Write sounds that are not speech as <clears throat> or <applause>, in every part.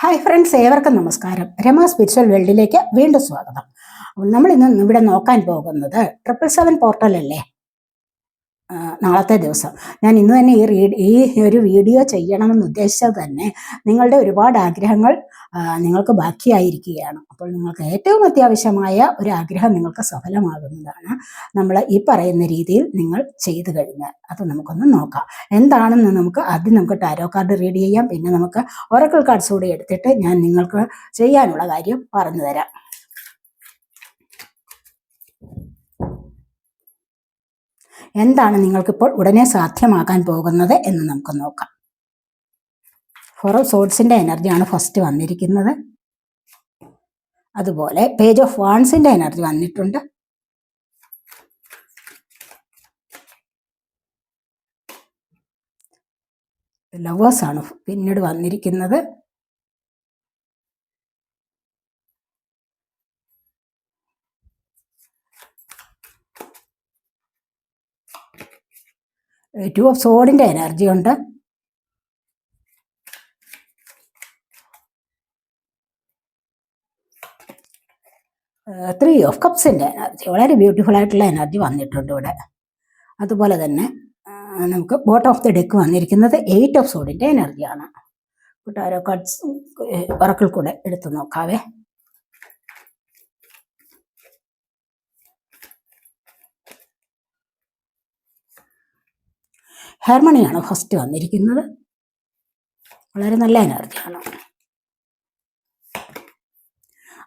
Hi friends ഏവർക്കും നമസ്കാരം. Rama spiritual വേൾഡിലേക്ക് വീണ്ടും സ്വാഗതം. നമ്മൾ ഇന്ന് ഇവിടെ നോക്കാൻ പോകുന്നത് ട്രിപ്പിൾ സെവൻ പോർട്ടൽ അല്ലേ? നാളത്തെ ദിവസം. ഞാൻ ഇന്ന് തന്നെ ഈ റീഡ് ഈ ഒരു വീഡിയോ ചെയ്യണമെന്ന് ഉദ്ദേശിച്ചത് തന്നെ നിങ്ങളുടെ ഒരുപാട് ആഗ്രഹങ്ങൾ നിങ്ങൾക്ക് ബാക്കിയായിരിക്കുകയാണ്. അപ്പോൾ നിങ്ങൾക്ക് ഏറ്റവും അത്യാവശ്യമായ ഒരു ആഗ്രഹം നിങ്ങൾക്ക് സഫലമാകുന്നതാണ് നമ്മൾ ഈ പറയുന്ന രീതിയിൽ നിങ്ങൾ ചെയ്തു കഴിഞ്ഞാൽ. അത് നമുക്കൊന്ന് നോക്കാം. എന്താണെന്ന് നമുക്ക് ആദ്യം നമുക്ക് ടാരോ കാർഡ് റീഡ് ചെയ്യാം. പിന്നെ നമുക്ക് ഒറക്കൽ കാർഡ്സ് കൂടി എടുത്തിട്ട് ഞാൻ നിങ്ങൾക്ക് ചെയ്യാനുള്ള കാര്യം പറഞ്ഞു തരാം. എന്താണ് നിങ്ങൾക്കിപ്പോൾ ഉടനെ സാധ്യമാക്കാൻ പോകുന്നത് എന്ന് നമുക്ക് നോക്കാം. ഫോർ ഓഫ് സോഡ്സിന്റെ എനർജിയാണ് ഫസ്റ്റ് വന്നിരിക്കുന്നത്. അതുപോലെ പേജ് ഓഫ് വാൺസിന്റെ എനർജി വന്നിട്ടുണ്ട്. ലവേഴ്സാണ് പിന്നീട് വന്നിരിക്കുന്നത്. ടു ഓഫ് സോഡിന്റെ എനർജി ഉണ്ട്. ത്രീ ഓഫ് കപ്സിന്റെ എനർജി വളരെ ബ്യൂട്ടിഫുൾ ആയിട്ടുള്ള എനർജി വന്നിട്ടുണ്ട് ഇവിടെ. അതുപോലെ തന്നെ നമുക്ക് ബോട്ടം ഓഫ് ദി ഡെക്ക് വന്നിരിക്കുന്നത് എയ്റ്റ് ഓഫ് സോഡിന്റെ എനർജിയാണ് കൂട്ടാരോ കട്ട്സ് ഉറക്കിൽ കൂടെ എടുത്തു നോക്കാവേ. ഹാർമണിയാണ് ഫസ്റ്റ് വന്നിരിക്കുന്നത്. വളരെ നല്ല എനർജിയാണ്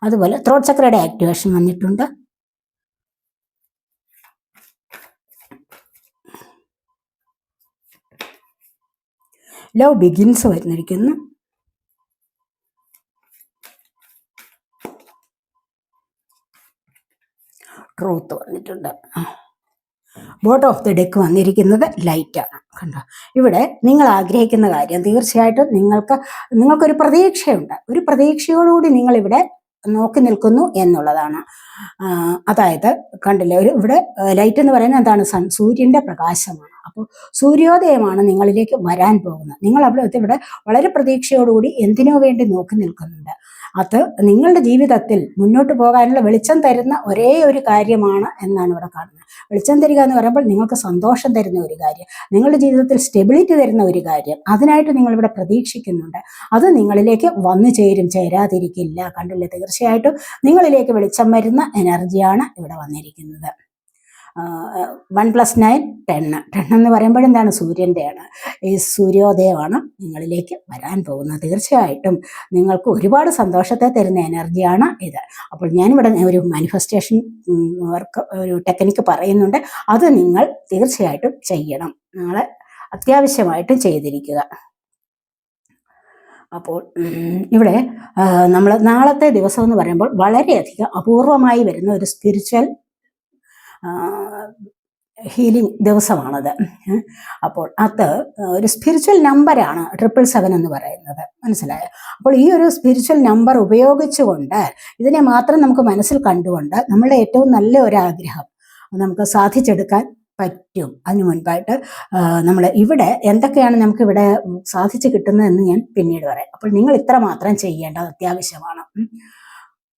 അതുപോലെ ത്രോട്ട് ചക്രയുടെ ആക്ടിവേഷൻ വന്നിട്ടുണ്ട്. ലവ് ബിഗിൻസ് വരുന്നിരിക്കുന്നു ട്രൂത്ത് വന്നിട്ടുണ്ട്. ബോട്ട് ഓഫ് ദി ഡെക്ക് വന്നിരിക്കുന്നത് ലൈറ്റാണ് കണ്ടോ? ഇവിടെ നിങ്ങൾ ആഗ്രഹിക്കുന്ന കാര്യം തീർച്ചയായിട്ടും നിങ്ങൾക്ക് നിങ്ങൾക്കൊരു പ്രതീക്ഷയുണ്ട്. ഒരു പ്രതീക്ഷയോടുകൂടി നിങ്ങൾ ഇവിടെ നോക്കി നിൽക്കുന്നു എന്നുള്ളതാണ്. അതായത് കണ്ടില്ലേ ഒരു ഇവിടെ ലൈറ്റ് എന്ന് പറയുന്നത് എന്താണ്? സൺ സൂര്യന്റെ പ്രകാശമാണ്. അപ്പോൾ സൂര്യോദയമാണ് നിങ്ങളിലേക്ക് വരാൻ പോകുന്നത്. നിങ്ങൾ അവിടെ ഇവിടെ വളരെ പ്രതീക്ഷയോടുകൂടി എന്തിനോ വേണ്ടി നോക്കി നിൽക്കുന്നുണ്ട്? അത് നിങ്ങളുടെ ജീവിതത്തിൽ മുന്നോട്ട് പോകാനുള്ള വെളിച്ചം തരുന്ന ഒരേ ഒരു കാര്യമാണ് എന്നാണ് ഇവിടെ കാണുന്നത്. വെളിച്ചം തരിക എന്ന് പറയുമ്പോൾ നിങ്ങൾക്ക് സന്തോഷം തരുന്ന ഒരു കാര്യം നിങ്ങളുടെ ജീവിതത്തിൽ സ്റ്റെബിലിറ്റി തരുന്ന ഒരു കാര്യം. അതിനായിട്ട് നിങ്ങളിവിടെ പ്രതീക്ഷിക്കുന്നുണ്ട്. അത് നിങ്ങളിലേക്ക് വന്നു ചേരും ചേരാതിരിക്കില്ല. കണ്ടില്ല? തീർച്ചയായിട്ടും നിങ്ങളിലേക്ക് വെളിച്ചം വരുന്ന എനർജിയാണ് ഇവിടെ വന്നിരിക്കുന്നത്. One plus nine ten ten എന്ന് പറയുമ്പോൾ എന്താണ്? സൂര്യന്റെയാണ്. ഈ സൂര്യോദയമാണ് നിങ്ങളിലേക്ക് വരാൻ പോകുന്നത്. തീർച്ചയായിട്ടും നിങ്ങൾക്ക് ഒരുപാട് സന്തോഷത്തെ തരുന്ന എനർജിയാണ് ഇത്. അപ്പോൾ ഞാനിവിടെ ഒരു മാനിഫെസ്റ്റേഷൻ വർക്ക് ഒരു ടെക്നിക്ക് പറയുന്നുണ്ട്. അത് നിങ്ങൾ തീർച്ചയായിട്ടും ചെയ്യണം. നാളെ അത്യാവശ്യമായിട്ടും ചെയ്തിരിക്കുക. അപ്പോൾ ഇവിടെ നമ്മൾ നാളത്തെ ദിവസം എന്ന് പറയുമ്പോൾ വളരെയധികം അപൂർവമായി വരുന്ന ഒരു സ്പിരിച്വൽ ഹീലിംഗ് ദിവസമാണത്. അപ്പോൾ അത് ഒരു സ്പിരിച്വൽ നമ്പറാണ് ട്രിപ്പിൾ സെവൻ എന്ന് പറയുന്നത്. മനസ്സിലായോ? അപ്പോൾ ഈ ഒരു സ്പിരിച്വൽ നമ്പർ ഉപയോഗിച്ചുകൊണ്ട് ഇതിനെ മാത്രം നമുക്ക് മനസ്സിൽ കണ്ടുകൊണ്ട് നമ്മളുടെ ഏറ്റവും നല്ല ഒരു ആഗ്രഹം നമുക്ക് സാധിച്ചെടുക്കാൻ പറ്റും. അതിനു മുൻപായിട്ട് നമ്മൾ ഇവിടെ എന്തൊക്കെയാണ് നമുക്ക് ഇവിടെ സാധിച്ചു കിട്ടുന്നത് എന്ന് ഞാൻ പിന്നീട് പറയാം. അപ്പോൾ നിങ്ങൾ ഇത്ര മാത്രം ചെയ്യേണ്ടത് അത്യാവശ്യമാണ്.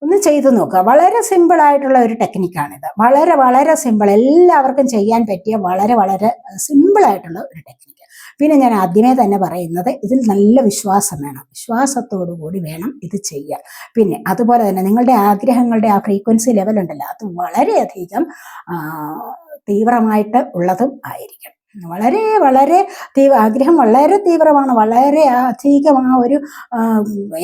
ഒന്ന് ചെയ്തു നോക്കുക. വളരെ സിമ്പിൾ ആയിട്ടുള്ള ഒരു ടെക്നിക്കാണിത് വളരെ വളരെ സിമ്പിൾ എല്ലാവർക്കും ചെയ്യാൻ പറ്റിയ വളരെ വളരെ സിമ്പിൾ ആയിട്ടുള്ള ഒരു ടെക്നിക്ക് പിന്നെ ഞാൻ ആദ്യമേ തന്നെ പറയുന്നത് ഇതിൽ നല്ല വിശ്വാസം വേണം. വിശ്വാസത്തോടു കൂടി വേണം ഇത് ചെയ്യാൻ. പിന്നെ അതുപോലെ തന്നെ നിങ്ങളുടെ ആഗ്രഹങ്ങളുടെ ആ ഫ്രീക്വൻസി ലെവൽ ഉണ്ടല്ലോ അത് വളരെയധികം തീവ്രമായിട്ട് ഉള്ളതും ആയിരിക്കണം വളരെ വളരെ തീവ്ര ആഗ്രഹം വളരെ തീവ്രമാണ്. വളരെ അധികം ആ ഒരു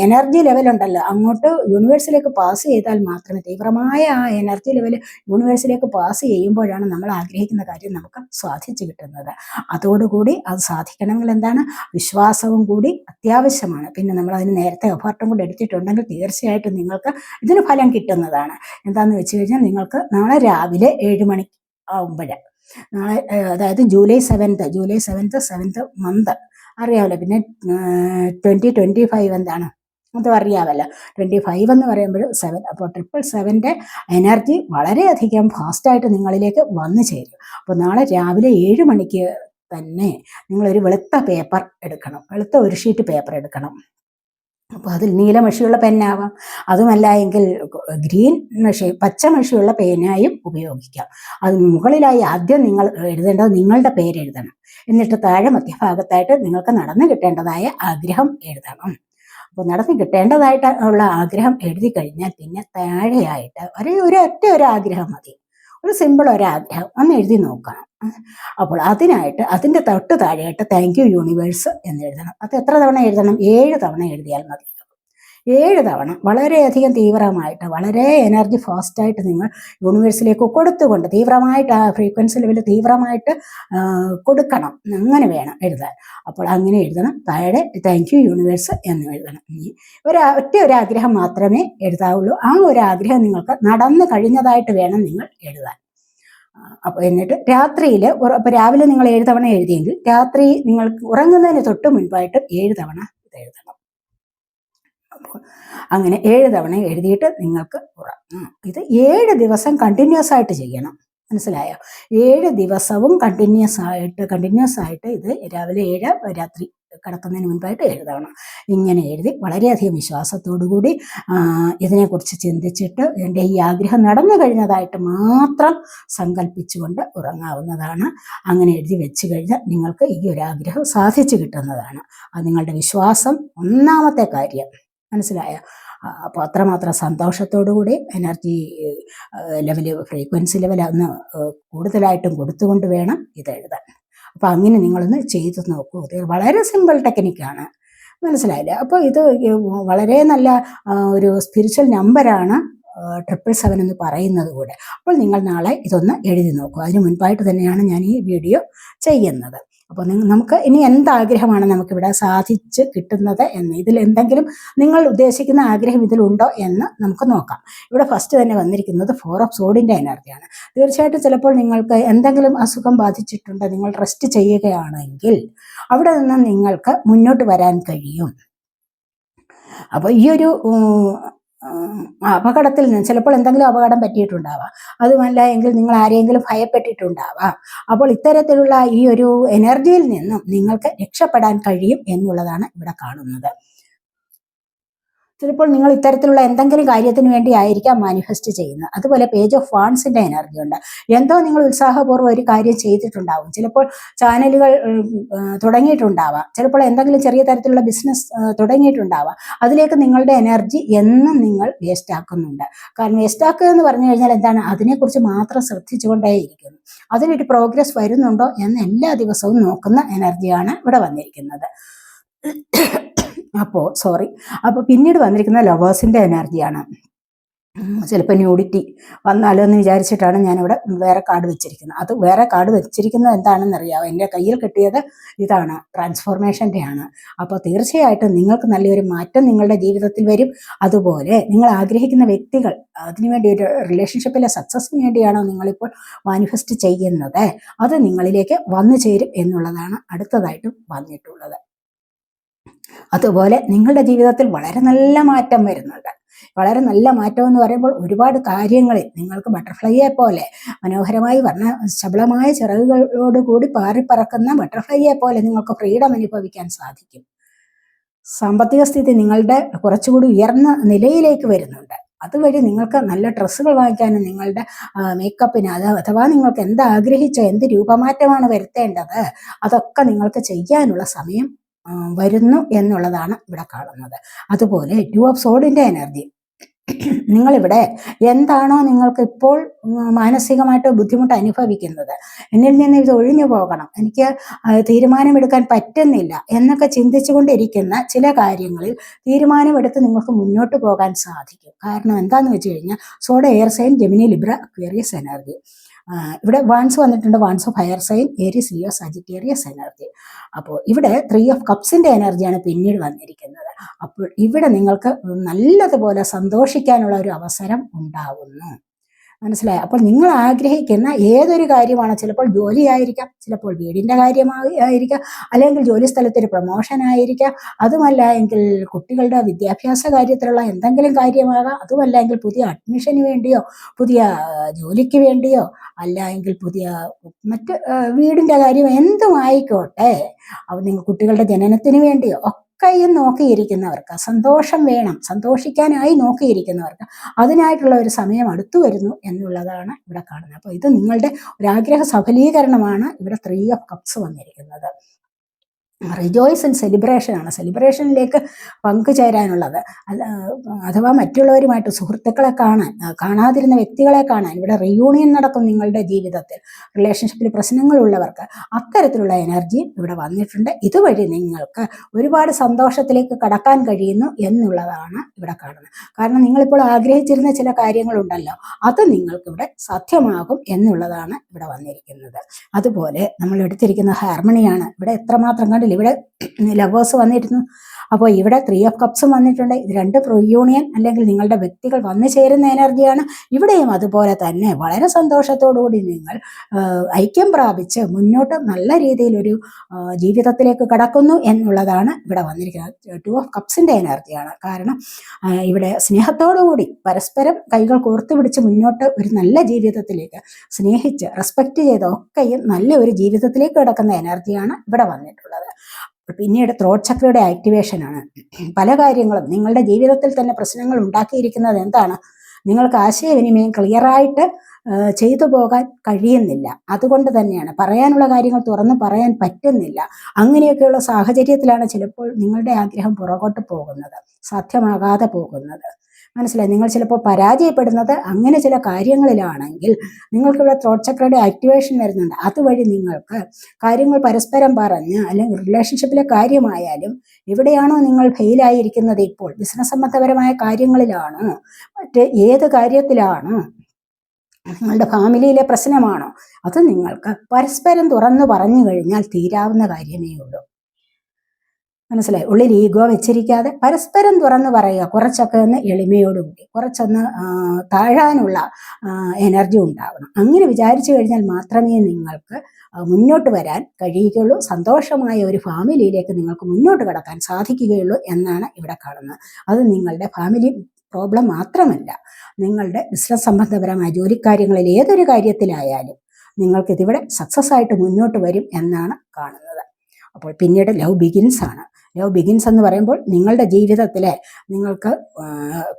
എനർജി ലെവൽ ഉണ്ടല്ലോ. അങ്ങോട്ട് യൂണിവേഴ്സിലേക്ക് പാസ് ചെയ്താൽ മാത്രമേ തീവ്രമായ ആ എനർജി ലെവൽ യൂണിവേഴ്സിലേക്ക് പാസ് ചെയ്യുമ്പോഴാണ് നമ്മൾ ആഗ്രഹിക്കുന്ന കാര്യം നമുക്ക് സാധിച്ചു കിട്ടുന്നത്. അതോടുകൂടി അത് സാധിക്കണമെങ്കിൽ എന്താണ്? വിശ്വാസവും കൂടി അത്യാവശ്യമാണ്. പിന്നെ നമ്മൾ അതിന് നേരത്തെ എഫേർട്ടും കൂടി എടുത്തിട്ടുണ്ടെങ്കിൽ തീർച്ചയായിട്ടും നിങ്ങൾക്ക് ഇതിന് ഫലം കിട്ടുന്നതാണ്. എന്താണെന്ന് വെച്ച് കഴിഞ്ഞാൽ നിങ്ങൾക്ക് നാളെ രാവിലെ ഏഴ് മണി ആവുമ്പോഴ്. നാളെ അതായത് July seventh July seventh seventh month അറിയാമല്ലോ പിന്നെ ട്വന്റി ട്വന്റി ഫൈവ് എന്താണ്? അതും അറിയാമല്ലോ ട്വന്റി ഫൈവ് എന്ന് പറയുമ്പോൾ സെവൻ അപ്പോൾ ട്രിപ്പിൾ സെവന്റെ എനർജി വളരെയധികം ഫാസ്റ്റായിട്ട് നിങ്ങളിലേക്ക് വന്നു ചേരും. അപ്പോൾ നാളെ രാവിലെ ഏഴ് മണിക്ക് തന്നെ നിങ്ങളൊരു വെളുത്ത പേപ്പർ എടുക്കണം. വെളുത്ത ഒരു ഷീറ്റ് പേപ്പർ എടുക്കണം. അപ്പോൾ അതിൽ നീലമഷിയുള്ള പെന്നാവാം. അതുമല്ല എങ്കിൽ ഗ്രീൻ മഷി പച്ച മഷിയുള്ള പേനായും ഉപയോഗിക്കാം. അത് മുകളിലായി ആദ്യം നിങ്ങൾ എഴുതേണ്ടത് നിങ്ങളുടെ പേര് എഴുതണം. എന്നിട്ട് താഴെ മധ്യഭാഗത്തായിട്ട് നിങ്ങൾക്ക് നടന്നു കിട്ടേണ്ടതായ ആഗ്രഹം എഴുതണം. അപ്പോൾ നടന്നു കിട്ടേണ്ടതായിട്ട് ഉള്ള ആഗ്രഹം എഴുതി കഴിഞ്ഞാൽ പിന്നെ താഴെയായിട്ട് ഒരേ ഒരു ഒറ്റ ഒരു ആഗ്രഹം മതി. ഒരു സിമ്പിൾ ഒരാഗ്രഹം. ഒന്ന് എഴുതി നോക്കണം. അപ്പോൾ അതിനായിട്ട് അതിന്റെ തൊട്ട് താഴെയായിട്ട് താങ്ക് യു യൂണിവേഴ്സ് എന്ന് എഴുതണം. അത് എത്ര തവണ എഴുതണം? ഏഴ് തവണ എഴുതിയാൽ മതി. ഏഴ് തവണ വളരെയധികം തീവ്രമായിട്ട് വളരെ എനർജി ഫാസ്റ്റായിട്ട് നിങ്ങൾ യൂണിവേഴ്സിലേക്ക് കൊടുത്തുകൊണ്ട് തീവ്രമായിട്ട് ആ ഫ്രീക്വൻസി ലെവൽ തീവ്രമായിട്ട് കൊടുക്കണം. അങ്ങനെ വേണം എഴുതാൻ. അപ്പോൾ അങ്ങനെ എഴുതണം. താഴെ താങ്ക് യു യൂണിവേഴ്സ് എന്ന് എഴുതണം. ഇനി ഒരു ഒറ്റ ഒരു ആഗ്രഹം മാത്രമേ എഴുതാവുള്ളൂ. ആ ഒരു ആഗ്രഹം നിങ്ങൾക്ക് നടന്നു കഴിഞ്ഞതായിട്ട് വേണം നിങ്ങൾ എഴുതാൻ. അപ്പോൾ എന്നിട്ട് രാത്രിയിൽ അപ്പോൾ രാവിലെ നിങ്ങൾ ഏഴ് തവണ എഴുതിയെങ്കിൽ രാത്രി നിങ്ങൾക്ക് ഉറങ്ങുന്നതിന് തൊട്ട് മുൻപായിട്ട് ഏഴ് തവണ ഇത് എഴുതണം. അങ്ങനെ ഏഴ് തവണ എഴുതിയിട്ട് നിങ്ങൾക്ക് ഇത് ഏഴ് ദിവസം കണ്ടിന്യൂസ് ആയിട്ട് ചെയ്യണം. മനസ്സിലായോ? ഏഴ് ദിവസവും കണ്ടിന്യൂസ് ആയിട്ട് കണ്ടിന്യൂസ് ആയിട്ട് ഇത് രാവിലെ ഏഴ് രാത്രി കിടക്കുന്നതിന് മുൻപായിട്ട് എഴുതണം. ഇങ്ങനെ എഴുതി വളരെയധികം വിശ്വാസത്തോടു കൂടി ഇതിനെക്കുറിച്ച് ചിന്തിച്ചിട്ട് എന്റെ ഈ ആഗ്രഹം നടന്നു കഴിഞ്ഞതായിട്ട് മാത്രം സങ്കല്പിച്ചുകൊണ്ട് ഉറങ്ങാവുന്നതാണ്. അങ്ങനെ എഴുതി വെച്ച് കഴിഞ്ഞാൽ നിങ്ങൾക്ക് ഈ ഒരു ആഗ്രഹം സാധിച്ചു കിട്ടുന്നതാണ്. അത് നിങ്ങളുടെ വിശ്വാസം ഒന്നാമത്തെ കാര്യം. മനസ്സിലായോ. അപ്പോൾ അത്രമാത്രം സന്തോഷത്തോടു കൂടി എനർജി ലെവൽ ഫ്രീക്വൻസി ലെവൽ അന്ന് കൂടുതലായിട്ടും കൊടുത്തുകൊണ്ട് വേണം ഇത് എഴുതാൻ. അപ്പോൾ അങ്ങനെ നിങ്ങളൊന്ന് ചെയ്തു നോക്കൂ. ഇത് വളരെ സിമ്പിൾ ടെക്നിക്കാണ്. മനസ്സിലായില്ലേ? അപ്പോൾ ഇത് വളരെ നല്ല ഒരു സ്പിരിച്വൽ നമ്പറാണ് ട്രിപ്പിൾ സെവൻ എന്ന് പറയുന്നത് കൂടെ. അപ്പോൾ നിങ്ങൾ നാളെ ഇതൊന്ന് എഴുതി നോക്കൂ. അതിന് മുൻപായിട്ട് തന്നെയാണ് ഞാൻ ഈ വീഡിയോ ചെയ്യുന്നത്. അപ്പോൾ നമുക്ക് ഇനി എന്താഗ്രഹമാണ് നമുക്കിവിടെ സാധിച്ച് കിട്ടുന്നത് എന്ന് ഇതിൽ എന്തെങ്കിലും നിങ്ങൾ ഉദ്ദേശിക്കുന്ന ആഗ്രഹം ഇതിലുണ്ടോ എന്ന് നമുക്ക് നോക്കാം. ഇവിടെ ഫസ്റ്റ് തന്നെ വന്നിരിക്കുന്നത് ഫോർ ഓഫ് സോഡിന്റെ എനർജിയാണ് തീർച്ചയായിട്ടും ചിലപ്പോൾ നിങ്ങൾക്ക് എന്തെങ്കിലും അസുഖം ബാധിച്ചിട്ടുണ്ട് നിങ്ങൾ റെസ്റ്റ് ചെയ്യുകയാണെങ്കിൽ അവിടെ നിന്ന് നിങ്ങൾക്ക് മുന്നോട്ട് വരാൻ കഴിയും. അപ്പോൾ ഈ ഒരു അപകടത്തിൽ നിന്ന് ചിലപ്പോൾ എന്തെങ്കിലും അപകടം പറ്റിയിട്ടുണ്ടാവാം. അതുമല്ല എങ്കിൽ നിങ്ങൾ ആരെങ്കിലും ഭയപ്പെട്ടിട്ടുണ്ടാവാം. അപ്പോൾ ഇത്തരത്തിലുള്ള ഈ ഒരു എനർജിയിൽ നിന്നും നിങ്ങൾക്ക് രക്ഷപ്പെടാൻ കഴിയും എന്നുള്ളതാണ് ഇവിടെ കാണുന്നത്. ചിലപ്പോൾ നിങ്ങൾ ഇത്തരത്തിലുള്ള എന്തെങ്കിലും കാര്യത്തിന് വേണ്ടി ആയിരിക്കാം മാനിഫെസ്റ്റ് ചെയ്യുന്നത്. അതുപോലെ പേജ് ഓഫ് വാൺസിന്റെ എനർജി ഉണ്ട്. എന്തോ നിങ്ങൾ ഉത്സാഹപൂർവം ഒരു കാര്യം ചെയ്തിട്ടുണ്ടാവും. ചിലപ്പോൾ ചാനലുകൾ തുടങ്ങിയിട്ടുണ്ടാവാം. ചിലപ്പോൾ എന്തെങ്കിലും ചെറിയ തരത്തിലുള്ള ബിസിനസ് തുടങ്ങിയിട്ടുണ്ടാവാം. അതിലേക്ക് നിങ്ങളുടെ എനർജി എന്നും നിങ്ങൾ വേസ്റ്റ് ആക്കുന്നുണ്ട്. കാരണം വേസ്റ്റ് ആക്കുക എന്ന് പറഞ്ഞു കഴിഞ്ഞാൽ എന്താണ്? അതിനെക്കുറിച്ച് മാത്രം ശ്രദ്ധിച്ചുകൊണ്ടേയിരിക്കുന്നു അതിനൊരു പ്രോഗ്രസ് വരുന്നുണ്ടോ എന്ന് എല്ലാ ദിവസവും നോക്കുന്ന എനർജിയാണ് ഇവിടെ വന്നിരിക്കുന്നത്. അപ്പോൾ സോറി അപ്പോൾ പിന്നീട് വന്നിരിക്കുന്ന ലവേഴ്സിന്റെ എനർജിയാണ് ചിലപ്പോൾ ന്യൂഡിറ്റി വന്നാലോ എന്ന് വിചാരിച്ചിട്ടാണ് ഞാനിവിടെ വേറെ കാർഡ് വെച്ചിരിക്കുന്നത്. അത് വേറെ കാർഡ് വെച്ചിരിക്കുന്നത് എന്താണെന്ന് അറിയാമോ എന്റെ കയ്യിൽ കിട്ടിയത് ഇതാണ് ട്രാൻസ്ഫോർമേഷന്റെ ആണ്. അപ്പോൾ തീർച്ചയായിട്ടും നിങ്ങൾക്ക് നല്ലൊരു മാറ്റം നിങ്ങളുടെ ജീവിതത്തിൽ വരും. അതുപോലെ നിങ്ങൾ ആഗ്രഹിക്കുന്ന വ്യക്തികൾ അതിനുവേണ്ടി ഒരു റിലേഷൻഷിപ്പിലെ സക്സസ്സിന് വേണ്ടിയാണോ നിങ്ങളിപ്പോൾ മാനിഫെസ്റ്റ് ചെയ്യുന്നത്? അത് നിങ്ങളിലേക്ക് വന്നു ചേരും എന്നുള്ളതാണ് അടുത്തതായിട്ടും വന്നിട്ടുള്ളത്. അതുപോലെ നിങ്ങളുടെ ജീവിതത്തിൽ വളരെ നല്ല മാറ്റം വരുന്നുണ്ട്. വളരെ നല്ല മാറ്റം എന്ന് പറയുമ്പോൾ ഒരുപാട് കാര്യങ്ങളിൽ നിങ്ങൾക്ക് ബട്ടർഫ്ലൈയെ പോലെ മനോഹരമായി വർണ ശബളമായ ചിറകുകളോട് കൂടി പാറിപ്പറക്കുന്ന ബട്ടർഫ്ലൈയെ പോലെ നിങ്ങൾക്ക് ഫ്രീഡം അനുഭവിക്കാൻ സാധിക്കും. സാമ്പത്തിക സ്ഥിതി നിങ്ങളുടെ കുറച്ചുകൂടി ഉയർന്ന നിലയിലേക്ക് വരുന്നുണ്ട്. അതുവഴി നിങ്ങൾക്ക് നല്ല ഡ്രസ്സുകൾ വാങ്ങിക്കാനും നിങ്ങളുടെ മേക്കപ്പിന് അത് അഥവാ നിങ്ങൾക്ക് എന്ത് ആഗ്രഹിച്ചോ എന്ത് രൂപമാറ്റമാണ് വരുത്തേണ്ടത് അതൊക്കെ നിങ്ങൾക്ക് ചെയ്യാനുള്ള സമയം വരുന്നു എന്നുള്ളതാണ് ഇവിടെ കാണുന്നത്. അതുപോലെ ടു ഓഫ് സോഡിന്റെ എനർജി നിങ്ങളിവിടെ എന്താണോ നിങ്ങൾക്ക് ഇപ്പോൾ മാനസികമായിട്ട് ബുദ്ധിമുട്ട് അനുഭവിക്കുന്നത്. എന്നിൽ നിന്ന് ഇത് ഒഴിഞ്ഞു പോകണം. എനിക്ക് തീരുമാനമെടുക്കാൻ പറ്റുന്നില്ല എന്നൊക്കെ ചിന്തിച്ചുകൊണ്ടിരിക്കുന്ന ചില കാര്യങ്ങളിൽ തീരുമാനമെടുത്ത് നിങ്ങൾക്ക് മുന്നോട്ട് പോകാൻ സാധിക്കും. കാരണം എന്താണെന്ന് വെച്ച് കഴിഞ്ഞാൽ swords air sign Gemini Libra Aquarius energy ഇവിടെ വാൻസ് വന്നിട്ടുണ്ട് wands of fire sign Aries Leo Sagittarius energy അപ്പോൾ ഇവിടെ ത്രീ ഓഫ് കപ്സിന്റെ എനർജിയാണ് പിന്നീട് വന്നിരിക്കുന്നത്. അപ്പോൾ ഇവിടെ നിങ്ങൾക്ക് നല്ലതുപോലെ സന്തോഷിക്കാനുള്ള ഒരു അവസരം ഉണ്ടാവുന്നു. മനസ്സിലായോ? അപ്പോൾ നിങ്ങൾ ആഗ്രഹിക്കുന്ന ഏതൊരു കാര്യമാണ് ചിലപ്പോൾ ജോലിയായിരിക്കാം ചിലപ്പോൾ വീടിന്റെ കാര്യമായിരിക്കാം അല്ലെങ്കിൽ ജോലി സ്ഥലത്തൊരു പ്രൊമോഷൻ ആയിരിക്കാം. അതുമല്ല എങ്കിൽ കുട്ടികളുടെ വിദ്യാഭ്യാസ കാര്യത്തിലുള്ള എന്തെങ്കിലും കാര്യമാകാം. അതുമല്ല എങ്കിൽ പുതിയ അഡ്മിഷന് വേണ്ടിയോ പുതിയ ജോലിക്ക് വേണ്ടിയോ അല്ല എങ്കിൽ പുതിയ മറ്റ് വീടിന്റെ കാര്യം എന്തുമായിക്കോട്ടെ നിങ്ങൾ കുട്ടികളുടെ ജനനത്തിന് വേണ്ടിയോ ഒക്കെയും നോക്കിയിരിക്കുന്നവർക്ക് സന്തോഷം വേണം സന്തോഷിക്കാനായി നോക്കിയിരിക്കുന്നവർക്ക് അതിനായിട്ടുള്ള ഒരു സമയം അടുത്തു വരുന്നു എന്നുള്ളതാണ് ഇവിടെ കാണുന്നത്. അപ്പോൾ ഇത് നിങ്ങളുടെ ഒരാഗ്രഹ സഫലീകരണമാണ് ഇവിടെ ത്രീ ഓഫ് കപ്സ് വന്നിരിക്കുന്നത്. റിജോയ്സ് സെലിബ്രേഷൻ ആണ്. സെലിബ്രേഷനിലേക്ക് പങ്കുചേരാനുള്ളത്. അഥവാ മറ്റുള്ളവരുമായിട്ട് സുഹൃത്തുക്കളെ കാണാൻ കാണാതിരുന്ന വ്യക്തികളെ കാണാൻ ഇവിടെ റിയൂണിയൻ നടക്കും നിങ്ങളുടെ ജീവിതത്തിൽ. റിലേഷൻഷിപ്പിൽ പ്രശ്നങ്ങളുള്ളവർക്ക് അത്തരത്തിലുള്ള എനർജി ഇവിടെ വന്നിട്ടുണ്ട്. ഇതുവഴി നിങ്ങൾക്ക് ഒരുപാട് സന്തോഷത്തിലേക്ക് കടക്കാൻ കഴിയുന്നു എന്നുള്ളതാണ് ഇവിടെ കാണുന്നത്. കാരണം നിങ്ങളിപ്പോൾ ആഗ്രഹിച്ചിരുന്ന ചില കാര്യങ്ങളുണ്ടല്ലോ അത് നിങ്ങൾക്ക് ഇവിടെ സാധ്യമാകും എന്നുള്ളതാണ് ഇവിടെ വന്നിരിക്കുന്നത്. അതുപോലെ നമ്മൾ എടുത്തിരിക്കുന്ന ഹാർമണിയാണ് ഇവിടെ എത്രമാത്രം കണ്ടില്ല ഇവിടെ <clears throat> ലവേഴ്സ് വന്നിരുന്നു. അപ്പോൾ ഇവിടെ ത്രീ ഓഫ് കപ്സും വന്നിട്ടുണ്ട്. ഇത് രണ്ട് യൂണിയൻ അല്ലെങ്കിൽ നിങ്ങളുടെ വ്യക്തികൾ വന്നു ചേരുന്ന എനർജിയാണ് ഇവിടെയും അതുപോലെ തന്നെ വളരെ സന്തോഷത്തോടുകൂടി നിങ്ങൾ ഐക്യം പ്രാപിച്ച് മുന്നോട്ട് നല്ല രീതിയിലൊരു ജീവിതത്തിലേക്ക് കടക്കുന്നു എന്നുള്ളതാണ് ഇവിടെ വന്നിരിക്കുന്നത്. ടു ഓഫ് കപ്സിന്റെ എനർജിയാണ് കാരണം ഇവിടെ സ്നേഹത്തോടുകൂടി പരസ്പരം കൈകൾ കോർത്തു പിടിച്ച് മുന്നോട്ട് ഒരു നല്ല ജീവിതത്തിലേക്ക് സ്നേഹിച്ച് റെസ്പെക്റ്റ് ചെയ്ത് ഒക്കെയും നല്ല ഒരു ജീവിതത്തിലേക്ക് കിടക്കുന്ന എനർജിയാണ് ഇവിടെ വന്നിട്ടുള്ളത്. പിന്നീട് ത്രോട്ട് ചക്രയുടെ ആക്ടിവേഷനാണ് പല കാര്യങ്ങളും നിങ്ങളുടെ ജീവിതത്തിൽ തന്നെ പ്രശ്നങ്ങൾ ഉണ്ടാക്കിയിരിക്കുന്നത് എന്താണ്? നിങ്ങൾക്ക് ആശയവിനിമയം ക്ലിയറായിട്ട് ചെയ്തു പോകാൻ കഴിയുന്നില്ല. അതുകൊണ്ട് തന്നെയാണ് പറയാനുള്ള കാര്യങ്ങൾ തുറന്ന് പറയാൻ പറ്റുന്നില്ല. അങ്ങനെയൊക്കെയുള്ള സാഹചര്യത്തിലാണ് ചിലപ്പോൾ നിങ്ങളുടെ ആഗ്രഹം പുറകോട്ട് പോകുന്നത് സാധ്യമാകാതെ പോകുന്നത്. മനസ്സിലായി? നിങ്ങൾ ചിലപ്പോൾ പരാജയപ്പെടുന്നത് അങ്ങനെ ചില കാര്യങ്ങളിലാണെങ്കിൽ നിങ്ങൾക്കിവിടെ ത്രോട്ട് ചക്രയുടെ ആക്ടിവേഷൻ വരുന്നുണ്ട്. അതുവഴി നിങ്ങൾക്ക് കാര്യങ്ങൾ പരസ്പരം പറഞ്ഞ് അല്ലെങ്കിൽ റിലേഷൻഷിപ്പിലെ കാര്യമായാലും എവിടെയാണോ നിങ്ങൾ ഫെയിലായിരിക്കുന്നത് ഇപ്പോൾ ബിസിനസ് സംബന്ധപരമായ കാര്യങ്ങളിലാണ് മറ്റ് ഏത് കാര്യത്തിലാണ് നിങ്ങളുടെ ഫാമിലിയിലെ പ്രശ്നമാണോ അത് നിങ്ങൾക്ക് പരസ്പരം തുറന്നു പറഞ്ഞു കഴിഞ്ഞാൽ തീരാവുന്ന കാര്യമേ ഉള്ളൂ. മനസ്സിലായി? ഉള്ളിൽ ഈഗോ വെച്ചിരിക്കാതെ പരസ്പരം തുറന്നു പറയുക. കുറച്ചൊക്കെ ഒന്ന് എളിമയോടുകൂടി. കുറച്ചൊന്ന് താഴാനുള്ള എനർജി ഉണ്ടാവണം. അങ്ങനെ വിചാരിച്ചു കഴിഞ്ഞാൽ മാത്രമേ നിങ്ങൾക്ക് മുന്നോട്ട് വരാൻ കഴിയുകയുള്ളൂ. സന്തോഷമായ ഒരു ഫാമിലിയിലേക്ക് നിങ്ങൾക്ക് മുന്നോട്ട് കടക്കാൻ സാധിക്കുകയുള്ളൂ എന്നാണ് ഇവിടെ കാണുന്നത്. അത് നിങ്ങളുടെ ഫാമിലി പ്രോബ്ലം മാത്രമല്ല. നിങ്ങളുടെ ബിസിനസ് സംബന്ധപരമായ ജോലിക്കാര്യങ്ങളിൽ ഏതൊരു കാര്യത്തിലായാലും നിങ്ങൾക്കിതിവിടെ സക്സസ് ആയിട്ട് മുന്നോട്ട് വരും എന്നാണ് കാണുന്നത്. അപ്പോൾ പിന്നീട് ലവ് ബിഗിൻസ് ആണ്. ലവ് ബിഗിൻസ് എന്ന് പറയുമ്പോൾ നിങ്ങളുടെ ജീവിതത്തിലെ നിങ്ങൾക്ക്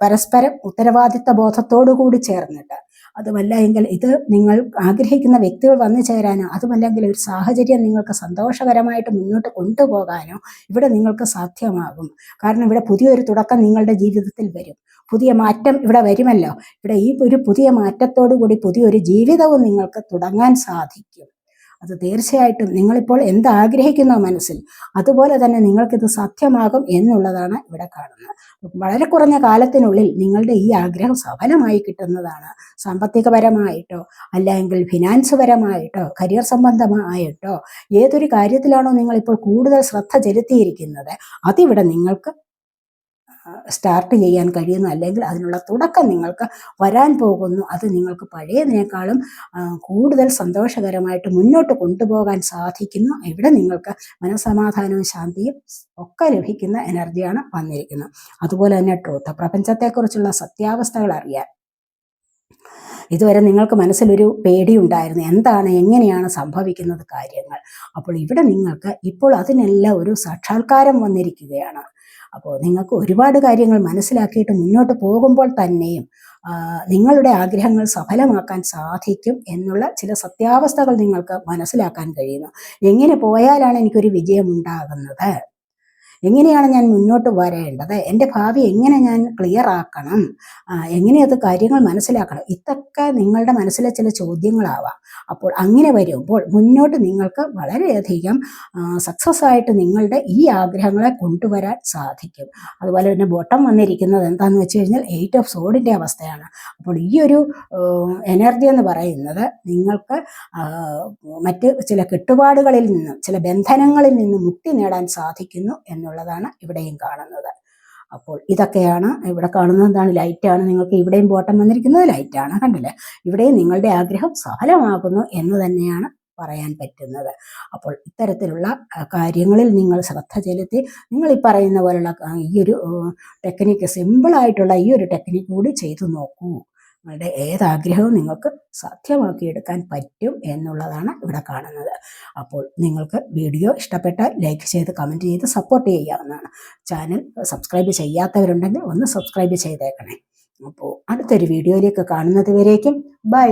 പരസ്പരം ഉത്തരവാദിത്ത ബോധത്തോടു കൂടി ചേർന്നിട്ട് അതുമല്ല എങ്കിൽ ഇത് നിങ്ങൾ ആഗ്രഹിക്കുന്ന വ്യക്തികൾ വന്നു ചേരാനോ അതുമല്ലെങ്കിൽ ഒരു സാഹചര്യം നിങ്ങൾക്ക് സന്തോഷകരമായിട്ട് മുന്നോട്ട് കൊണ്ടുപോകാനോ ഇവിടെ നിങ്ങൾക്ക് സാധ്യമാകും. കാരണം ഇവിടെ പുതിയൊരു തുടക്കം നിങ്ങളുടെ ജീവിതത്തിൽ വരും. പുതിയ മാറ്റം ഇവിടെ വരുമല്ലോ. ഇവിടെ ഈ ഒരു പുതിയ മാറ്റത്തോടു കൂടി പുതിയൊരു ജീവിതവും നിങ്ങൾക്ക് തുടങ്ങാൻ സാധിക്കും. അത് തീർച്ചയായിട്ടും നിങ്ങളിപ്പോൾ എന്താഗ്രഹിക്കുന്ന മനസ്സിൽ അതുപോലെ തന്നെ നിങ്ങൾക്കിത് സത്യമാകും എന്നുള്ളതാണ് ഇവിടെ കാണുന്നത്. വളരെ കുറഞ്ഞ കാലത്തിനുള്ളിൽ നിങ്ങളുടെ ഈ ആഗ്രഹം സഫലമായി കിട്ടുന്നതാണ്. സാമ്പത്തികപരമായിട്ടോ അല്ലെങ്കിൽ ഫിനാൻസ് പരമായിട്ടോ കരിയർ സംബന്ധമായിട്ടോ ഏതൊരു കാര്യത്തിലാണോ നിങ്ങളിപ്പോൾ കൂടുതൽ ശ്രദ്ധ ചെലുത്തിയിരിക്കുന്നത് അതിവിടെ നിങ്ങൾക്ക് സ്റ്റാർട്ട് ചെയ്യാൻ കഴിയുന്നു അല്ലെങ്കിൽ അതിനുള്ള തുടക്കം നിങ്ങൾക്ക് വരാൻ പോകുന്നു. അത് നിങ്ങൾക്ക് പഴയതിനേക്കാളും കൂടുതൽ സന്തോഷകരമായിട്ട് മുന്നോട്ട് കൊണ്ടുപോകാൻ സാധിക്കുന്നു. ഇവിടെ നിങ്ങൾക്ക് മനസമാധാനവും ശാന്തിയും ഒക്കെ ലഭിക്കുന്ന എനർജിയാണ് വന്നിരിക്കുന്നത്. അതുപോലെ തന്നെ ട്രൂത്ത് പ്രപഞ്ചത്തെക്കുറിച്ചുള്ള സത്യാവസ്ഥകൾ അറിയാൻ ഇതുവരെ നിങ്ങൾക്ക് മനസ്സിലൊരു പേടിയുണ്ടായിരുന്നു. എന്താണ് എങ്ങനെയാണ് സംഭവിക്കുന്നത് കാര്യങ്ങൾ? അപ്പോൾ ഇവിടെ നിങ്ങൾക്ക് ഇപ്പോൾ അതിനെല്ലാം ഒരു സാക്ഷാത്കാരം വന്നിരിക്കുകയാണ്. അപ്പോൾ നിങ്ങൾക്ക് ഒരുപാട് കാര്യങ്ങൾ മനസ്സിലാക്കിയിട്ട് മുന്നോട്ട് പോകുമ്പോൾ തന്നെയും നിങ്ങളുടെ ആഗ്രഹങ്ങൾ സഫലമാക്കാൻ സാധിക്കും എന്നുള്ള ചില സത്യാവസ്ഥകൾ നിങ്ങൾക്ക് മനസ്സിലാക്കാൻ കഴിയുന്നു. എങ്ങനെ പോയാലാണ് എനിക്കൊരു വിജയം ഉണ്ടാകുന്നത്? എങ്ങനെയാണ് ഞാൻ മുന്നോട്ട് വരേണ്ടത്? എന്റെ ഭാവി എങ്ങനെ ഞാൻ ക്ലിയർ ആക്കണം? എങ്ങനെ അത് കാര്യങ്ങൾ മനസ്സിലാക്കണം? ഇതൊക്കെ നിങ്ങളുടെ മനസ്സിലെ ചില ചോദ്യങ്ങളാവാം. അപ്പോൾ അങ്ങനെ വരുമ്പോൾ മുന്നോട്ട് നിങ്ങൾക്ക് വളരെയധികം സക്സസ് ആയിട്ട് നിങ്ങളുടെ ഈ ആഗ്രഹങ്ങളെ കൊണ്ടുവരാൻ സാധിക്കും. അതുപോലെ തന്നെ ബോട്ടം വന്നിരിക്കുന്നത് എന്താണെന്ന് വെച്ച് കഴിഞ്ഞാൽ എയ്റ്റ് ഓഫ് സോഡിന്റെ അവസ്ഥയാണ്. അപ്പോൾ ഈ ഒരു എനർജി എന്ന് പറയുന്നത് നിങ്ങൾക്ക് മറ്റ് ചില കെട്ടുപാടുകളിൽ നിന്നും ചില ബന്ധനങ്ങളിൽ നിന്നും മുക്തി നേടാൻ സാധിക്കുന്നു എന്നുള്ളതാണ് ഇവിടെയും കാണുന്നത്. അപ്പോൾ ഇതൊക്കെയാണ് ഇവിടെ കാണുന്നത്. എന്താണ്? ലൈറ്റാണ് നിങ്ങൾക്ക് ഇവിടെയും ബോട്ടം വന്നിരിക്കുന്നത് ലൈറ്റാണ് കണ്ടില്ലേ? ഇവിടെയും നിങ്ങളുടെ ആഗ്രഹം സഫലമാകുന്നു എന്ന് തന്നെയാണ് പറയാൻ പറ്റുന്നത്. അപ്പോൾ ഇത്തരത്തിലുള്ള കാര്യങ്ങളിൽ നിങ്ങൾ ശ്രദ്ധ ചെലുത്തി നിങ്ങൾ ഈ പറയുന്ന പോലുള്ള ഈ ഒരു ടെക്നിക്ക് സിമ്പിളായിട്ടുള്ള ഈ ഒരു ടെക്നിക്ക് കൂടി ചെയ്തു നോക്കൂ. നിങ്ങളുടെ ഏതാഗ്രഹവും നിങ്ങൾക്ക് സാധ്യമാക്കിയെടുക്കാൻ പറ്റും എന്നുള്ളതാണ് ഇവിടെ കാണുന്നത്. അപ്പോൾ നിങ്ങൾക്ക് വീഡിയോ ഇഷ്ടപ്പെട്ടാൽ ലൈക്ക് ചെയ്ത് കമന്റ് ചെയ്ത് സപ്പോർട്ട് ചെയ്യാവുന്നതാണ്. ചാനൽ സബ്സ്ക്രൈബ് ചെയ്യാത്തവരുണ്ടെങ്കിൽ ഒന്ന് സബ്സ്ക്രൈബ് ചെയ്തേക്കണേ. അപ്പോൾ അടുത്തൊരു വീഡിയോയിലേക്ക് കാണുന്നത് വരേക്കും. ബൈ